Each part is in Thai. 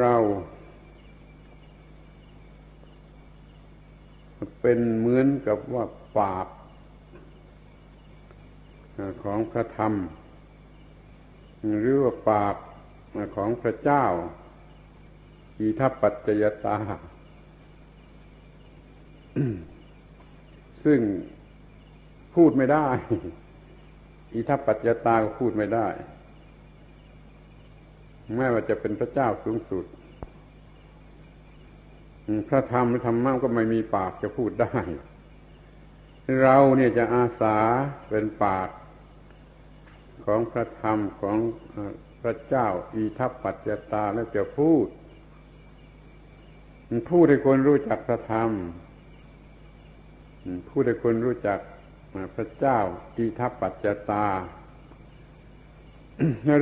เราเป็นเหมือนกับว่าปากของพระธรรม หรือว่าปากของพระเจ้าอีทัปัจจยตา ซึ่งพูดไม่ได้ อีทัปัจจยตาก็พูดไม่ได้ แม้ว่าจะเป็นพระเจ้าสูงสุด พระธรรมหรือธรรมะก็ไม่มีปากจะพูดได้ เราเนี่ยจะอาสาเป็นปากของพระธรรมของพระเจ้าอีทัปปัจจตาแล้วจะพูดพูดให้คนรู้จักพระธรรมพูดให้คนรู้จักพระเจ้าอีทัปปัจจตา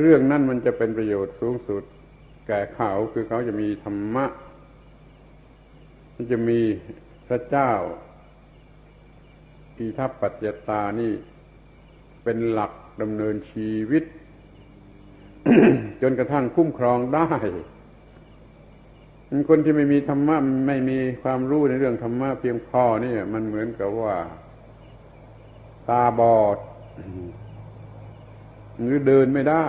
เรื่องนั้นมันจะเป็นประโยชน์สูงสุด แก่เขาคือเขาจะมีธรรมะ มันจะมีพระเจ้าอีทัปปัจจตานี่ เป็นหลักดำเนินชีวิต จนกระทั่งคุ้มครองได้คนที่ไม่มีธรรมะไม่มีความรู้ในเรื่องธรรมะเพียงพอนี่มันเหมือนกับว่า ตาบอด หรือเดินไม่ได้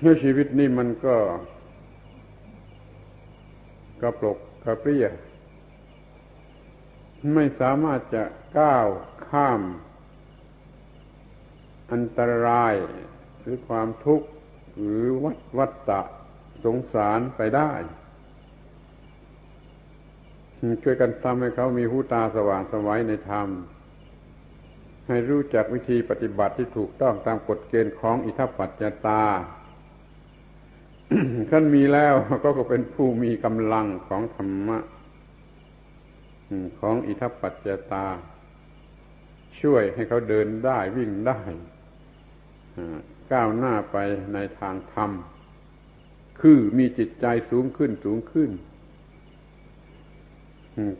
เมื่อชีวิตนี้มันก็กระปลกกระเปรี้ยไม่สามารถจะก้าวข้าม อันตรายหรือความทุกข์หรือวัฏวัฏฏะสงสารไปได้ช่วยกันทำให้เขามีหูตาสว่างสวัยในธรรม ให้รู้จักวิธีปฏิบัติที่ถูกต้องตามกฎเกณฑ์ของอิทัปปัจจตาขั้นมีแล้วก็ก็เป็นผู้มีกำลังของธรรมะของอิทัปปัจจตา ช่วยให้เขาเดินได้วิ่งได้ก้าวหน้าไปในทางธรรม คือมีจิตใจสูงขึ้นสูงขึ้น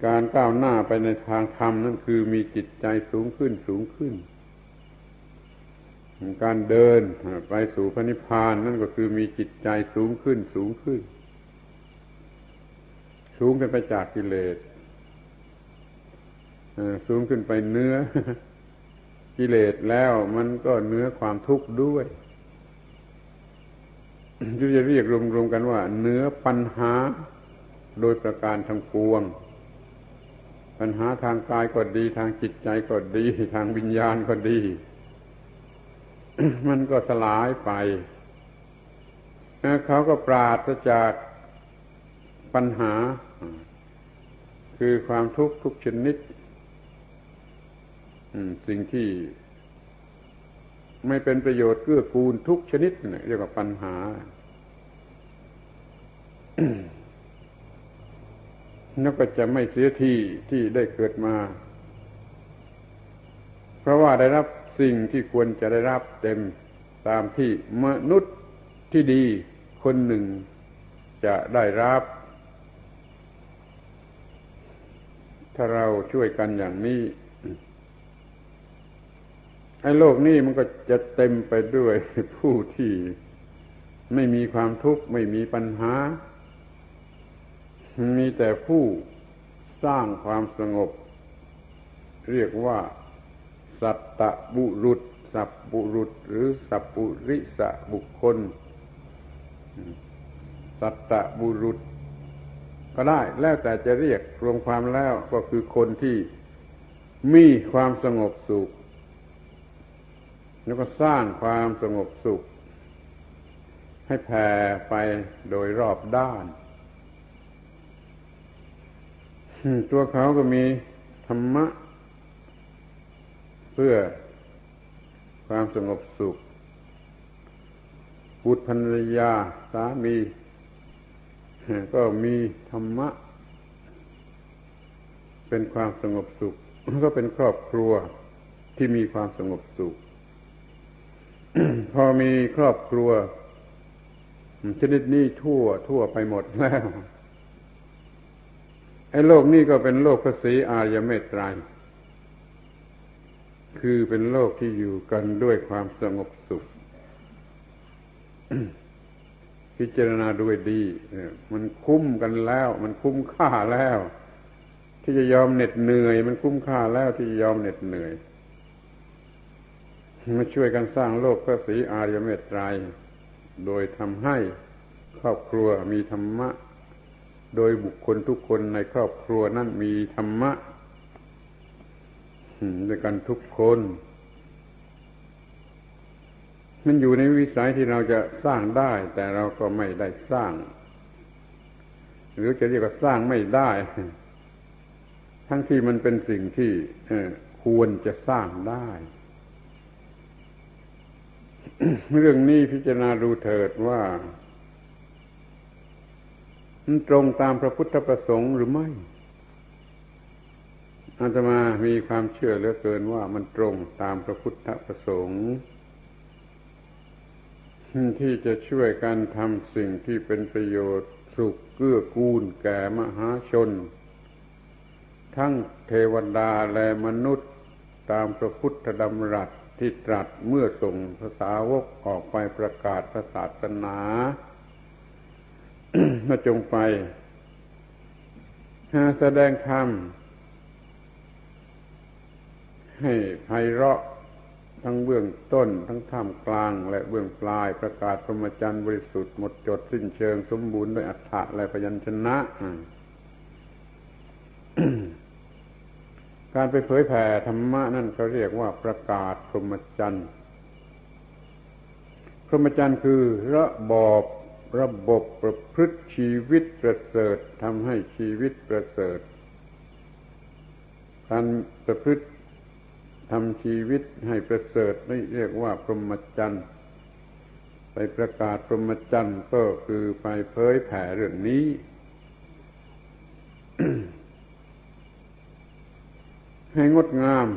การก้าวหน้าไปในทางธรรมนั่นคือมีจิตใจสูงขึ้นสูงขึ้น การเดินไปสู่พระนิพพานนั่นก็คือมีจิตใจสูงขึ้นสูงขึ้น สูงขึ้นไปจากกิเลสสูงขึ้นไปเนื้อกิเลสแล้วมันก็เนื้อความทุกข์ด้วยจะเรียกรวมๆกันว่า เนื้อปัญหาโดยประการทั้งปวง ปัญหาทางกายก็ดี ทางจิตใจก็ดี ทางวิญญาณก็ดี มันก็สลายไปเขาก็ปราศจากปัญหา คือความทุกข์ทุกชนิดสิ่งที่ไม่เป็นประโยชน์เกื้อกูลทุกชนิดเรียกว่าปัญหา แล้วก็จะไม่เสียทีที่ได้เกิดมา เพราะว่าได้รับสิ่งที่ควรจะได้รับเต็มตามที่มนุษย์ที่ดีคนหนึ่งจะได้รับ ถ้าเราช่วยกันอย่างนี้ไอ้โลกนี้มันก็จะเต็มไปด้วยผู้ที่ไม่มีความทุกข์ ไม่มีปัญหา มีแต่ผู้สร้างความสงบ เรียกว่า สัตตบุรุษ สัพบุรุษ หรือสัพปุริสะบุคคล สัตตบุรุษ ก็ได้แล้วแต่จะเรียกรวมความแล้วก็คือคนที่มีความสงบสุข แล้วก็สร้างความสงบสุข ให้แผ่ไปโดยรอบด้าน ตัวเขาก็มีธรรมะ เพื่อความสงบสุขบุตรภรรยาสามี ก็มีธรรมะ เป็นความสงบสุขก็เป็นครอบครัวที่มีความสงบสุข พอมีครอบครัวชนิดนี้ทั่วทั่วไปหมดแล้ว ไอ้โลกนี้ก็เป็นโลกพระศรีอารยเมตไตรคือเป็นโลกที่อยู่กันด้วยความสงบสุข พิจารณาด้วยดีมันคุ้มกันแล้ว มันคุ้มค่าแล้ว ที่จะยอมเหน็ดเหนื่อย มันคุ้มค่าแล้วที่จะยอมเหน็ดเหนื่อยมาช่วยกันสร้างโลกพระศรีอารยเมตไตรโดยทำให้ครอบครัวมีธรรมะ โดยบุคคลทุกคนในครอบครัวนั้นมีธรรมะด้วยกันทุกคน มันอยู่ในวิสัยที่เราจะสร้างได้ แต่เราก็ไม่ได้สร้าง หรือจะเรียกว่าสร้างไม่ได้ ทั้งที่มันเป็นสิ่งที่ควรจะสร้างได้ เรื่องนี้พิจารณาดูเถิดว่า มันตรงตามพระพุทธประสงค์หรือไม่อาตมามีความเชื่อเหลือเกินว่ามันตรงตามพระพุทธประสงค์ที่จะช่วยกันทำสิ่งที่เป็นประโยชน์สุขเกื้อกูลแก่มหาชน ทั้งเทวดาและมนุษย์ตามพระพุทธดำรัสที่ตรัสเมื่อส่งภาษาวกออกไปประกาศศาสนา มาจงไปแสดงธรรมให้ไพเราะทั้งเบื้องต้น ทั้งท่ามกลาง และเบื้องปลายประกาศพรหมจรรย์บริสุทธิ์หมดจดสิ้นเชิงสมบูรณ์ด้วยอัฏฐะและพยัญชนะ การไปเผยแผ่ธรรมะนั่นเขาเรียกว่าประกาศพรหมจรรย์พรหมจรรย์คือระบอบ ระบบประพฤติชีวิตประเสริฐทำให้ชีวิตประเสริฐการประพฤติทำชีวิตให้ประเสริฐนี่เรียกว่าพรหมจรรย์ไปประกาศพรหมจรรย์ก็คือไปเผยแผ่เรื่องนี้ ให้งดงาม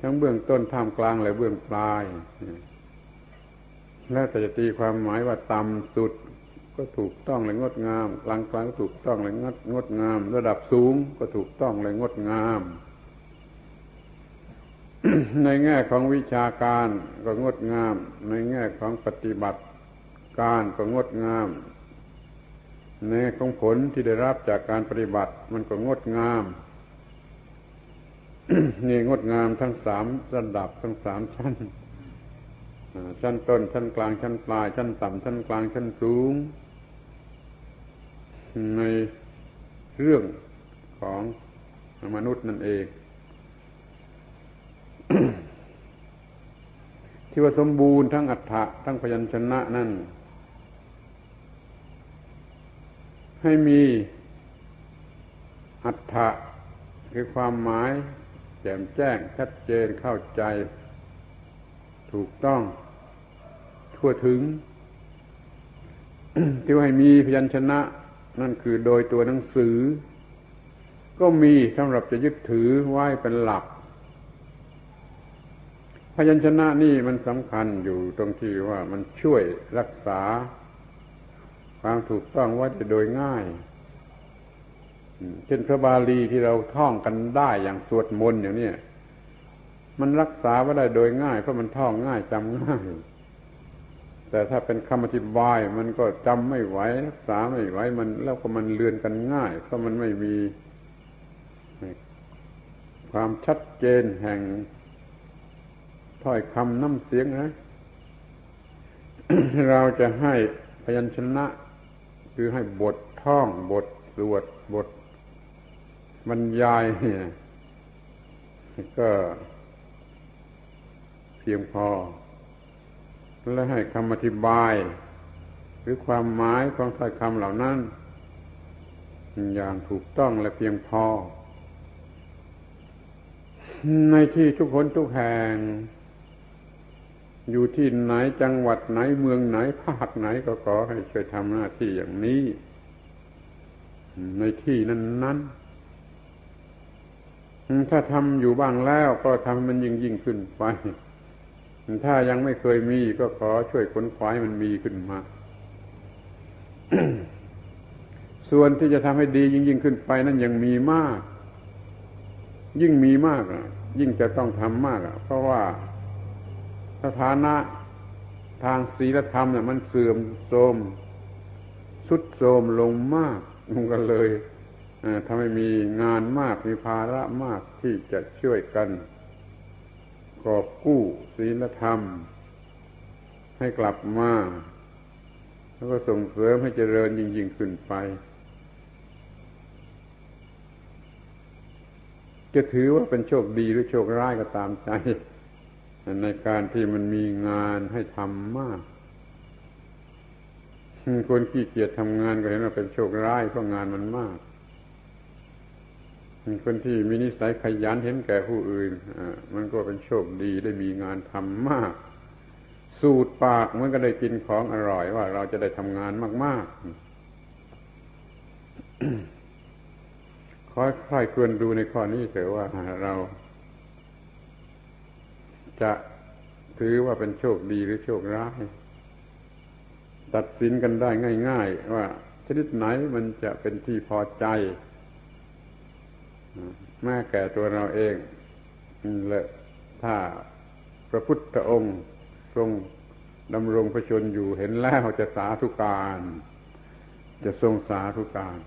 ทั้งเบื้องต้นท่ามกลางและเบื้องปลาย แล้วแต่จะตีความหมายว่าต่ำสุดก็ถูกต้องและงดงามกลางกลางถูกต้องและงดงดงาม ระดับสูงก็ถูกต้องและงดงาม ในแง่ของวิชาการก็งดงาม ในแง่ของปฏิบัติการก็งดงาม ในของผลที่ได้รับจากการปฏิบัติ มันก็งดงามนี่งดงามทั้งสามระดับทั้งสามชั้น ชั้นต้น ชั้นกลาง ชั้นปลาย ชั้นต่ำชั้นกลาง ชั้นสูง ในเรื่องของมนุษย์นั่นเอง ที่ว่าสมบูรณ์ทั้งอัฏฐะทั้งพยัญชนะนั่น ให้มีอัตถะคือความหมาย แจ่มแจ้งชัดเจนเข้าใจ ถูกต้อง ทั่วถึงที่ให้มีพยัญชนะ นั่นคือโดยตัวหนังสือ ก็มีสำหรับจะยึดถือไว้เป็นหลัก พยัญชนะนี่มันสำคัญอยู่ตรงที่ว่ามันช่วยรักษา ความถูกต้องว่าจะโดยง่ายเช่นพระบาลีที่เราท่องกันได้อย่างสวดมนต์อย่างนี้มันรักษาไว้ได้โดยง่ายเพราะมันท่องง่ายจำง่าย แต่ถ้าเป็นคำอธิบายมันก็จำไม่ไหวรักษาไม่ไหวมัน แล้วก็มันเลือนกันง่าย เพราะมันไม่มีความชัดเจนแห่งถ้อยคำน้ำเสียงนะ เราจะให้พยัญชนะ คือให้บทท่องบทสวดบทบรรยายเนี่ยก็เพียงพอ และให้คำอธิบาย หรือความหมายของถ้อยคำเหล่านั้น อย่างถูกต้องและเพียงพอ ในที่ทุกคนทุกแห่ง อยู่ที่ไหนจังหวัดไหนเมืองไหนภาคไหนก็ขอให้ช่วยทำหน้าที่อย่างนี้ ในที่นั้นนั้นถ้าทำอยู่บ้างแล้วก็ทำมันยิ่งยิ่งขึ้นไป ถ้ายังไม่เคยมีก็ขอช่วยขนขวายมันมีขึ้นมา ส่วนที่จะทำให้ดียิ่งยิ่งขึ้นไปนั้นยังมีมาก ยิ่งมีมากยิ่งจะต้องทำมากเพราะว่าสถานะทางศีลธรรมเนี่ยมันเสื่อมโทรมสุดโทรมลงมากมันก็เลยทำให้มีงานมากมีภาระมากที่จะช่วยกัน กอบกู้ศีลธรรม ให้กลับมา แล้วก็ส่งเสริมให้เจริญยิ่งยิ่งขึ้นไป จะถือว่าเป็นโชคดีหรือโชคร้ายก็ตามใจ ในการที่มันมีงานให้ทำมาก คนขี้เกียจทำงานก็เห็นว่าเป็นโชคร้ายเพราะงานมันมาก คนที่มีนิสัยขยันเห็นแก่ผู้อื่นมันก็เป็นโชคดีได้มีงานทำมาก สูตรปากมันก็ได้กินของอร่อยว่าเราจะได้ทำงานมากๆค่อยๆควรดูในข้อนี้เถอะว่าเรา จะถือว่าเป็นโชคดีหรือโชคร้ายตัดสินกันได้ง่าย ๆ ว่าชนิดไหนมันจะเป็นที่พอใจ แม้แก่ตัวเราเองและถ้าพระพุทธองค์ทรงดำรงพระชนอยู่เห็นแล้วจะสาธุการ จะทรงสาธุการ